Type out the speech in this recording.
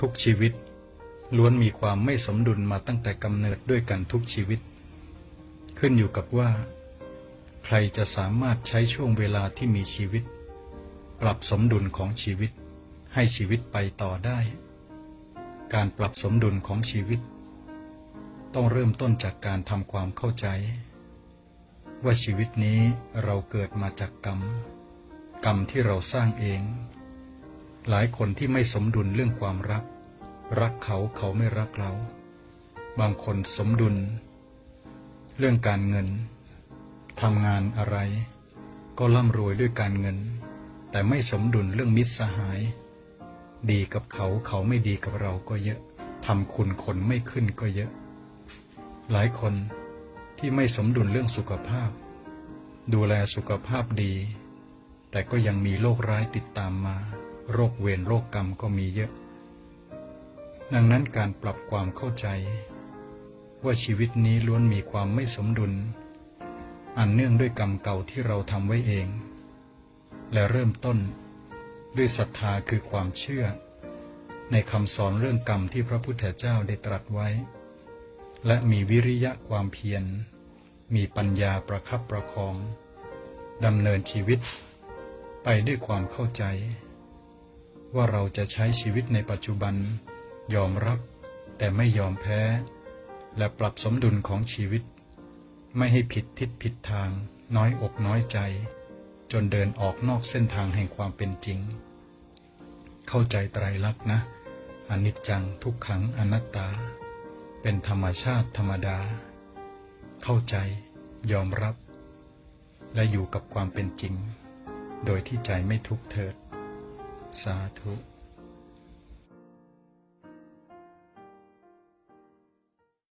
ทุกชีวิต ล้วนมีความไม่สมดุลมาตั้งแต่กำเนิดด้วยกันทุกชีวิต ขึ้นอยู่กับว่า ใครจะสามารถใช้ช่วงเวลาที่มีชีวิต ปรับสมดุลของชีวิต ให้ชีวิตไปต่อได้ การปรับสมดุลของชีวิต ต้องเริ่มต้นจากการทำความเข้าใจ ว่าชีวิตนี้เราเกิดมาจากกรรม กรรมที่เราสร้างเอง หลายคนที่ไม่สมดุลเรื่องความรัก รักเขาเขาไม่รักเรา บางคนสมดุล เรื่องการเงินทำงานอะไร ก็ร่ำรวยด้วยการเงิน แต่ไม่สมดุลเรื่องมิตรสหาย ดีกับเขาเขาไม่ดีกับเราก็เยอะทำคุณคนไม่ขึ้นก็เยอะ หลายคนที่ไม่สมดุลเรื่องสุขภาพ ดูแลสุขภาพดี แต่ก็ยังมีโรคร้ายติดตามมา โรคเวรโรคกรรมก็มีเยอะ ดังนั้นการปรับความเข้าใจ ว่าชีวิตนี้ล้วนมีความไม่สมดุล อันเนื่องด้วยกรรมเก่าที่เราทำไว้เอง และเริ่มต้นด้วยศรัทธาคือความเชื่อ ในคำสอนเรื่องกรรมที่พระพุทธเจ้าได้ตรัสไว้ และมีวิริยะความเพียร มีปัญญาประคับประคองดำเนินชีวิตไปด้วยความเข้าใจ ว่าเราจะใช้ชีวิตในปัจจุบัน ยอมรับ แต่ไม่ยอมแพ้ และปรับสมดุลของชีวิต ไม่ให้ผิดทิศผิดทาง น้อยอกน้อยใจ จนเดินออกนอกเส้นทางแห่งความเป็นจริง เข้าใจไตรลักษณ์นะอนิจจังทุกขังอนัตตา เป็นธรรมชาติธรรมดา เข้าใจ ยอมรับ และอยู่กับความเป็นจริง โดยที่ใจไม่ทุกข์เถิด สาธุ